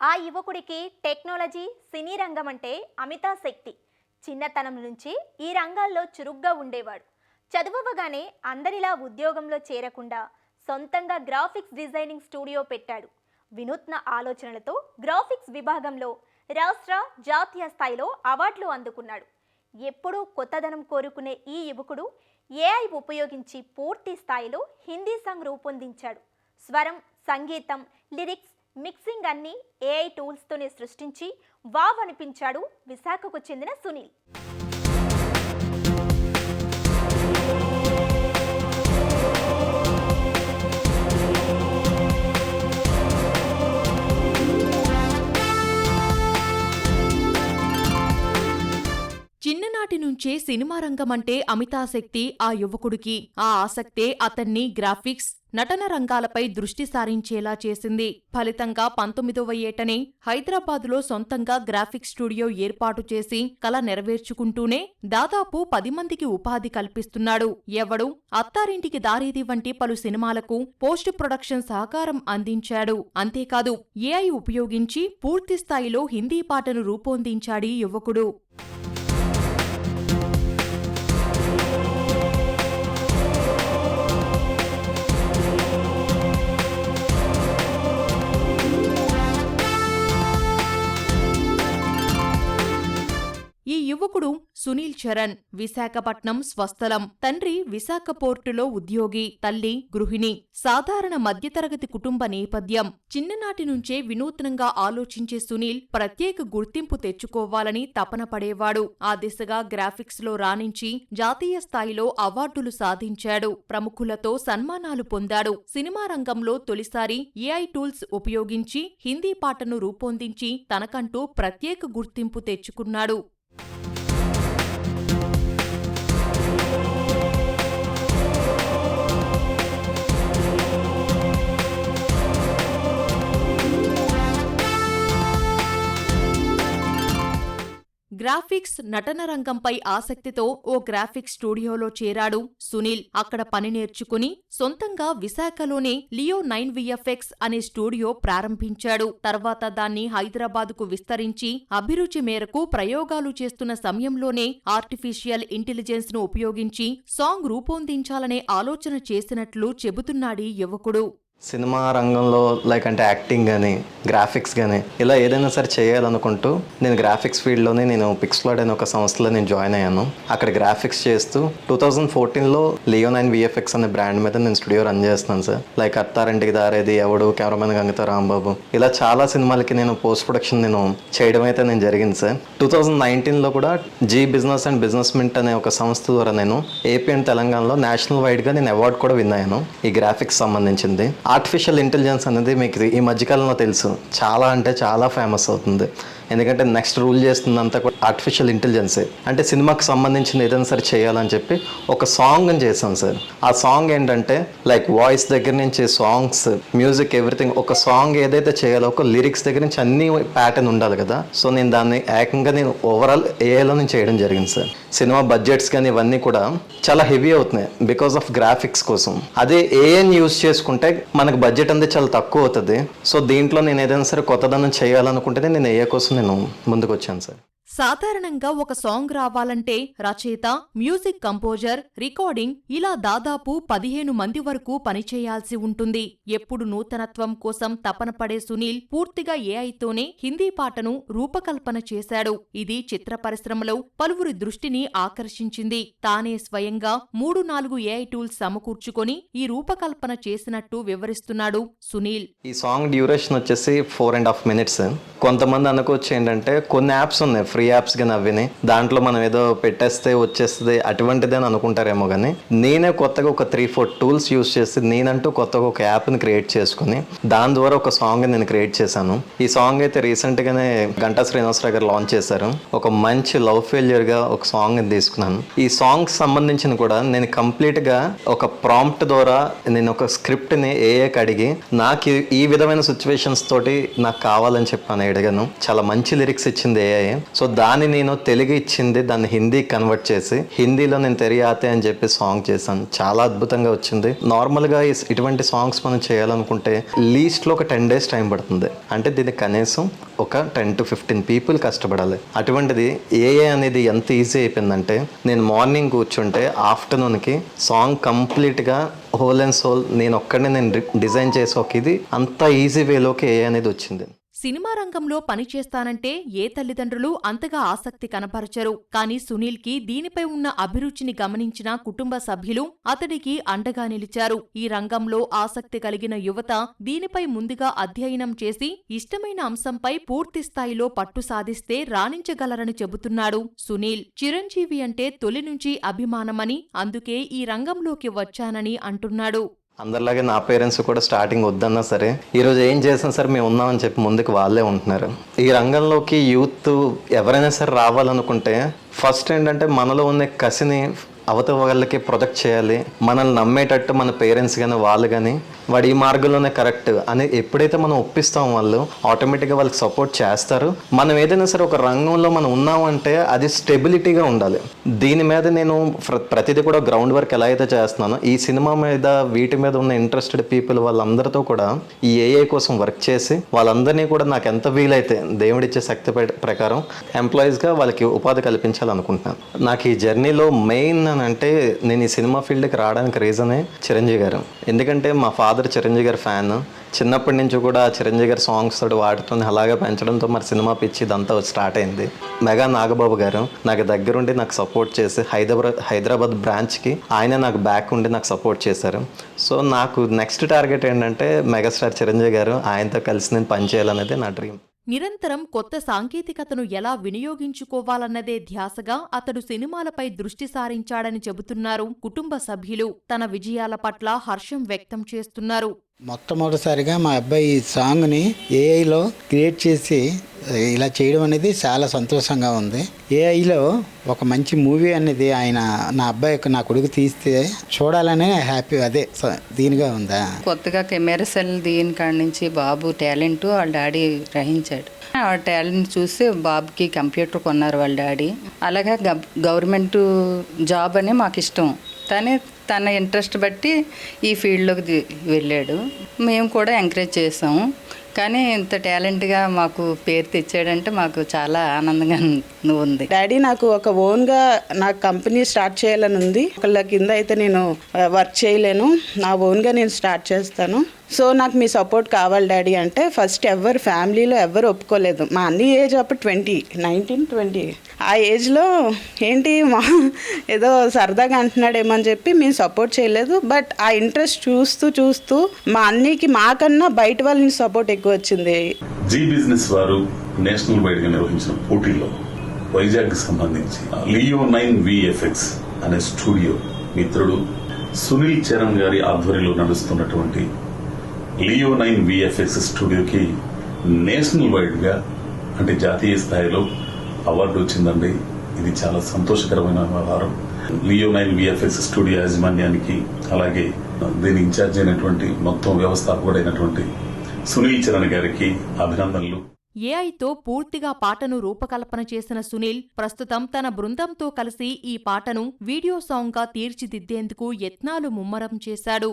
ఆ యువకుడికి టెక్నాలజీ సినీ రంగం అంటే అమితా శక్తి. చిన్నతనం నుంచి ఈ రంగాల్లో చురుగ్గా ఉండేవాడు. చదువగానే అందరిలా ఉద్యోగంలో చేరకుండా సొంతంగా గ్రాఫిక్స్ డిజైనింగ్ స్టూడియో పెట్టాడు. వినూత్న ఆలోచనలతో గ్రాఫిక్స్ విభాగంలో రాష్ట్ర జాతీయ స్థాయిలో అవార్డులు అందుకున్నాడు. ఎప్పుడూ కొత్తదనం కోరుకునే ఈ యువకుడు ఏఐ ఉపయోగించి పూర్తి స్థాయిలో హిందీ సాంగ్ రూపొందించాడు. స్వరం సంగీతం లిరిక్స్ మిక్సింగ్ అన్ని ఏఐ టూల్స్తోనే సృష్టించి వావ్ అనిపించాడు విశాఖకు చెందిన సునీల్. చిన్ననాటి నుంచే సినిమా రంగమంటే అమితాశక్తి ఆ యువకుడికి ఆ ఆసక్తే అతన్ని గ్రాఫిక్స్ నటన రంగాలపై దృష్టి సారించేలా చేసింది. ఫలితంగా పంతొమ్మిదవ ఏటనే హైదరాబాదులో సొంతంగా గ్రాఫిక్స్ స్టూడియో ఏర్పాటు చేసి కల నెరవేర్చుకుంటూనే దాదాపు పది మందికి ఉపాధి కల్పిస్తున్నాడు. ఎవడు? అత్తారింటికి దారేది వంటి పలు సినిమాలకు పోస్ట్ ప్రొడక్షన్ సహకారం అందించాడు. అంతేకాదు ఏఐ ఉపయోగించి పూర్తి స్థాయిలో హిందీ పాటను రూపొందించాడీ యువకుడు. సునీల్ చరణ్ విశాఖపట్నం స్వస్థలం. తండ్రి విశాఖ పోర్టులో ఉద్యోగి తల్లి గృహిణి. సాధారణ మధ్యతరగతి కుటుంబ నేపథ్యం. చిన్ననాటి నుంచే వినూత్నంగా ఆలోచించే సునీల్ ప్రత్యేక గుర్తింపు తెచ్చుకోవాలని తపన పడేవాడు. ఆ దిశగా గ్రాఫిక్స్లో రాణించి జాతీయ స్థాయిలో అవార్డులు సాధించాడు. ప్రముఖులతో సన్మానాలు పొందాడు. సినిమా రంగంలో తొలిసారి ఏఐ టూల్స్ ఉపయోగించి హిందీ పాటను రూపొందించి తనకంటూ ప్రత్యేక గుర్తింపు తెచ్చుకున్నాడు. గ్రాఫిక్స్ నటన రంగంపై ఆసక్తితో ఓ గ్రాఫిక్స్ స్టూడియోలో చేరాడు సునీల్. అక్కడ పని నేర్చుకుని సొంతంగా విశాఖలోనే లియో నైన్ విఎఫ్ఎక్స్ అనే స్టూడియో ప్రారంభించాడు. తర్వాత దాన్ని హైదరాబాదుకు విస్తరించి అభిరుచి మేరకు ప్రయోగాలు చేస్తున్న సమయంలోనే ఆర్టిఫిషియల్ ఇంటెలిజెన్స్ను ఉపయోగించి సాంగ్ రూపొందించాలనే ఆలోచన చేసినట్లు చెబుతున్నాడీ యువకుడు. సినిమా రంగంలో లైక్ అంటే యాక్టింగ్ కానీ గ్రాఫిక్స్ కానీ ఇలా ఏదైనా సరే చేయాలనుకుంటూ నేను గ్రాఫిక్స్ ఫీల్డ్లోనే నేను పిక్స్లాడ్ అనే ఒక సంస్థలో నేను జాయిన్ అయ్యాను. అక్కడ గ్రాఫిక్స్ చేస్తూ టూ థౌజండ్ ఫోర్టీన్లో లియో నైన్ విఎఫ్ఎక్స్ అనే బ్రాండ్ మీద నేను స్టూడియో రన్ చేస్తున్నాను sir. Like Attarintiki Daredi Evadu cameraman గంగతో Rambabu. ఇలా చాలా సినిమాలకి నేను పోస్ట్ ప్రొడక్షన్ నేను చేయడం అయితే నేను జరిగింది సార్. టూ థౌజండ్ నైన్టీన్లో కూడా Zee business and business mint అనే ఒక సంస్థ ద్వారా నేను ఏపీ అండ్ తెలంగాణలో నేషనల్ వైడ్గా నేను అవార్డు కూడా విన్నాను ఈ గ్రాఫిక్స్ సంబంధించింది. ఆర్టిఫిషియల్ ఇంటెలిజెన్స్ అనేది మీకు ఈ మధ్యకాలంలో తెలుసు. చాలా అంటే చాలా ఫేమస్ అవుతుంది. ఎందుకంటే నెక్స్ట్ రూల్ చేస్తుందంతా కూడా ఆర్టిఫిషియల్ ఇంటెలిజెన్సే అంటే సినిమాకి సంబంధించిన ఏదైనా సరే చేయాలని చెప్పి ఒక సాంగ్ అని చేశాం సార్. ఆ సాంగ్ ఏంటంటే లైక్ వాయిస్ దగ్గర నుంచి సాంగ్స్ మ్యూజిక్ ఎవ్రీథింగ్ ఒక సాంగ్ ఏదైతే చేయాలో ఒక లిరిక్స్ దగ్గర నుంచి అన్ని ప్యాటర్న్ ఉండాలి కదా. సో నేను దాన్ని ఏకంగా నేను ఓవరాల్ ఏఐలో నేను చేయడం జరిగింది సార్. సినిమా బడ్జెట్స్ కానీ ఇవన్నీ కూడా చాలా హెవీ అవుతున్నాయి బికాస్ ఆఫ్ గ్రాఫిక్స్ కోసం. అదే ఏఎన్ యూస్ చేసుకుంటే మనకు బడ్జెట్ అనేది చాలా తక్కువ అవుతుంది. సో దీంట్లో నేను ఏదైనా సరే కొత్తదనం చేయాలనుకుంటేనే నేను ఏఏ కోసం నేను ముందుకు వచ్చాను సార్. సాధారణంగా ఒక సాంగ్ రావాలంటే రచయిత మ్యూజిక్ కంపోజర్ రికార్డింగ్ ఇలా దాదాపు పదిహేను మంది వరకు పనిచేయాల్సి ఉంటుంది. ఎప్పుడు నూతనత్వం కోసం తపన పడే సునీల్ పూర్తిగా ఏఐతోనే హిందీ పాటను రూపకల్పన చేశాడు. ఇది చిత్ర పరిశ్రమలో పలువురి దృష్టిని ఆకర్షించింది. తానే స్వయంగా మూడు నాలుగు ఏఐ టూల్స్ సమకూర్చుకొని ఈ రూపకల్పన చేసినట్టు వివరిస్తున్నాడు సునీల్. ఈ సాంగ్ డ్యూరేషన్ వచ్చేసి ఫోర్ అండ్ హాఫ్ మినిట్స్. కొంతమంది అనుకోవచ్చు ఏంటంటే కొన్ని యాప్స్ ఉన్నాయి ఫ్రీ యాప్స్ కానీ అవిని దాంట్లో మనం ఏదో పెట్టేస్తే వచ్చేస్తుంది అటువంటిది అని అనుకుంటారేమో కానీ నేనే కొత్తగా ఒక త్రీ ఫోర్ టూల్స్ యూస్ చేసి నేనంటూ కొత్తగా ఒక యాప్ని క్రియేట్ చేసుకుని దాని ద్వారా ఒక సాంగ్ నేను క్రియేట్ చేశాను. ఈ సాంగ్ అయితే రీసెంట్గానే గంటా శ్రీనివాసరావు గారు లాంచ్ చేశారు. ఒక మంచి లవ్ ఫెయిల్యూర్గా ఒక సాంగ్ తీసుకున్నాను. ఈ సాంగ్ సంబంధించిన కూడా నేను కంప్లీట్గా ఒక ప్రాంప్ట్ ద్వారా నేను ఒక స్క్రిప్ట్ని ఏఏకి అడిగి నాకు ఈ- ఈ విధమైన సిచ్యువేషన్స్ తోటి నాకు కావాలని చెప్పాను అడిగాను. చాలా మంచి లిరిక్స్ ఇచ్చింది ఏఐ సో దాన్ని నేను తెలుగు ఇచ్చింది దాన్ని హిందీ కన్వర్ట్ చేసి హిందీలో నేను తెరియాతే అని చెప్పి సాంగ్ చేశాను. చాలా అద్భుతంగా వచ్చింది. నార్మల్గా ఇటువంటి సాంగ్స్ మనం చేయాలనుకుంటే లీస్ట్లో ఒక టెన్ డేస్ టైం పడుతుంది. అంటే దీనికి కనీసం ఒక టెన్ టు ఫిఫ్టీన్ పీపుల్ కష్టపడాలి. అటువంటిది ఏఏ అనేది ఎంత ఈజీ అయిపోయిందంటే నేను మార్నింగ్ కూర్చుంటే ఆఫ్టర్నూన్కి సాంగ్ కంప్లీట్గా హోల్ అండ్ సోల్ నేను ఒక్కడనే నేను డిజైన్ చేసి ఒక ఇది అంత ఈజీ వేలోకి ఏ అనేది వచ్చింది. సినిమా రంగంలో పనిచేస్తానంటే ఏ తల్లిదండ్రులు అంతగా ఆసక్తి కనపరచరు. కానీ సునీల్కి దీనిపై ఉన్న అభిరుచిని గమనించిన కుటుంబ సభ్యులు అతడికి అండగా నిలిచారు. ఈ రంగంలో ఆసక్తి కలిగిన యువత దీనిపై ముందుగా అధ్యయనం చేసి ఇష్టమైన అంశంపై పూర్తి స్థాయిలో పట్టు సాధిస్తే రాణించగలరని చెబుతున్నాడు సునీల్. చిరంజీవి అంటే తొలి నుంచి అభిమానమని అందుకే ఈ రంగంలోకి వచ్చానని అంటున్నాడు. అందరిలాగే నా పేరెంట్స్ కూడా స్టార్టింగ్ వద్దన్నా సరే ఈరోజు ఏం చేసినా సరే మేము ఉన్నామని చెప్పి ముందుకు వాళ్ళే ఉంటున్నారు. ఈ రంగంలోకి యూత్ ఎవరైనా సరే రావాలనుకుంటే ఫస్ట్ ఏంటంటే మనలో ఉన్న కసిని అవతల వాళ్ళకి ప్రొజెక్ట్ చేయాలి మనల్ని నమ్మేటట్టు మన పేరెంట్స్ కానీ వాళ్ళు కానీ వాడు ఈ మార్గంలోనే కరెక్ట్ అని ఎప్పుడైతే మనం ఒప్పిస్తాం వాళ్ళు ఆటోమేటిక్గా వాళ్ళకి సపోర్ట్ చేస్తారు. మనం ఏదైనా సరే ఒక రంగంలో మనం ఉన్నామంటే అది స్టెబిలిటీగా ఉండాలి. దీని మీద నేను ప్ర- ప్రతిదీ కూడా గ్రౌండ్ వర్క్ ఎలా అయితే చేస్తున్నానో ఈ సినిమా మీద వీటి మీద ఉన్న ఇంట్రెస్టెడ్ పీపుల్ వాళ్ళందరితో కూడా ఈ ఏఏ కోసం వర్క్ చేసి వాళ్ళందరినీ కూడా నాకు ఎంత వీలైతే దేవుడిచ్చే శక్తి ప్రకారం ఎంప్లాయీస్గా వాళ్ళకి ఉపాధి కల్పించాలనుకుంటున్నాను. నాకు ఈ జర్నీలో మెయిన్ అని అంటే నేను ఈ సినిమా ఫీల్డ్కి రావడానికి రీజనే చిరంజీవి గారు. ఎందుకంటే మా ఫాదర్ చిరంజీవి గారు ఫ్యాన్ చిన్నప్పటి నుంచి కూడా చిరంజీవి గారి సాంగ్స్ తోటి వాటితో అలాగే పెంచడంతో మరి సినిమా పిచ్చి ఇదంతా స్టార్ట్ అయింది. మెగా నాగబాబు గారు నాకు దగ్గరుండి నాకు సపోర్ట్ చేసి హైదరాబాద్ హైదరాబాద్ బ్రాంచ్కి ఆయన నాకు బ్యాక్ ఉండి నాకు సపోర్ట్ చేశారు. సో నాకు నెక్స్ట్ టార్గెట్ ఏంటంటే మెగాస్టార్ చిరంజీవి గారు ఆయనతో కలిసి నేను పనిచేయాలనేది నా డ్రీమ్ నిరంతరం కొత్త సాంకేతికతను ఎలా వినియోగించుకోవాలన్నదే ధ్యాసగా అతడు సినిమాలపై దృష్టి సారించాడని చెబుతున్నారు. కుటుంబ సభ్యులు తన విజయాల పట్ల హర్షం వ్యక్తం చేస్తున్నారు. మొట్టమొదటిసారిగా మా అబ్బాయి ఈ సాంగ్ని ఏఐలో క్రియేట్ చేసి ఇలా చేయడం అనేది చాలా సంతోషంగా ఉంది. ఏఐలో ఒక మంచి మూవీ అనేది ఆయన నా అబ్బాయి నా కొడుకు తీస్తే చూడాలనే హ్యాపీ అదే దీనిగా ఉందా? కొత్తగా కెమెరా సెల్ దీని కాడ నుంచి బాబు టాలెంట్ వాళ్ళ డాడీ గ్రహించాడు. ఆ టాలెంట్ చూసి బాబుకి కంప్యూటర్ కొన్నారు వాళ్ళ డాడీ. అలాగే గవర్నమెంట్ జాబ్ అని మాకు ఇష్టం. కానీ తన ఇంట్రెస్ట్ బట్టి ఈ ఫీల్డ్లోకి వెళ్ళాడు. మేము కూడా ఎంకరేజ్ చేసాము కానీ ఇంత టాలెంట్గా మాకు పేరు తెచ్చాడంటే మాకు చాలా ఆనందంగా ఉంది. డాడీ నాకు ఒక ఓన్గా నా కంపెనీ స్టార్ట్ చేయాలని ఉంది. ఒకళ్ళ కింద అయితే నేను వర్క్ చేయలేను. నా ఓన్గా నేను స్టార్ట్ చేస్తాను. సో నాకు మీ సపోర్ట్ కావాలి డాడీ అంటే ఫస్ట్ ఎవరు ఫ్యామిలీలో ఎవరు ఒప్పుకోలేదు. మా అన్ని ఏజ్ అప్పుడు ట్వంటీ నైన్టీన్ ట్వంటీ. ఆ ఏజ్లో ఏంటి మా ఏదో సరదాగా అంటున్నాడేమో అని చెప్పి మేము సపోర్ట్ చేయలేదు. బట్ ఆ ఇంట్రెస్ట్ చూస్తూ చూస్తూ మా అన్నికి మాకన్నా బయట వాళ్ళని సపోర్ట్ ఎక్కువ వచ్చింది. జీ బిజినెస్ వారు నేషనల్ వైడ్ నిర్వహించిన పోటీలో వైజాగ్ సంబంధించి లియో నైన్ విఎఫ్ఎక్స్ అనే స్టూడియో మిత్రుడు సునీల్ చరణ్ గారి ఆధ్వర్యంలో నడుస్తున్నటువంటి లియో నైన్ విఎఫ్ఎక్స్ స్టూడియోకి నేషనల్ వైడ్గా అంటే జాతీయ స్థాయిలో అవార్డు వచ్చిందండి. ఇది చాలా సంతోషకరమైన వ్యవహారం. లియో నైన్ విఎఫ్ఎక్స్ స్టూడియో యాజమాన్యానికి అలాగే దీని ఇన్ఛార్జ్ అయినటువంటి మొత్తం వ్యవస్థాపకుడైనటువంటి సునీల్ చరణ్ గారికి అభినందనలు. ఏఐతో పూర్తిగా పాటను రూపకల్పన చేసిన సునీల్ ప్రస్తుతం తన బృందంతో కలిసి ఈ పాటను వీడియో సాంగ్గా తీర్చిదిద్దేందుకు యత్నాలు ముమ్మరం చేశాడు.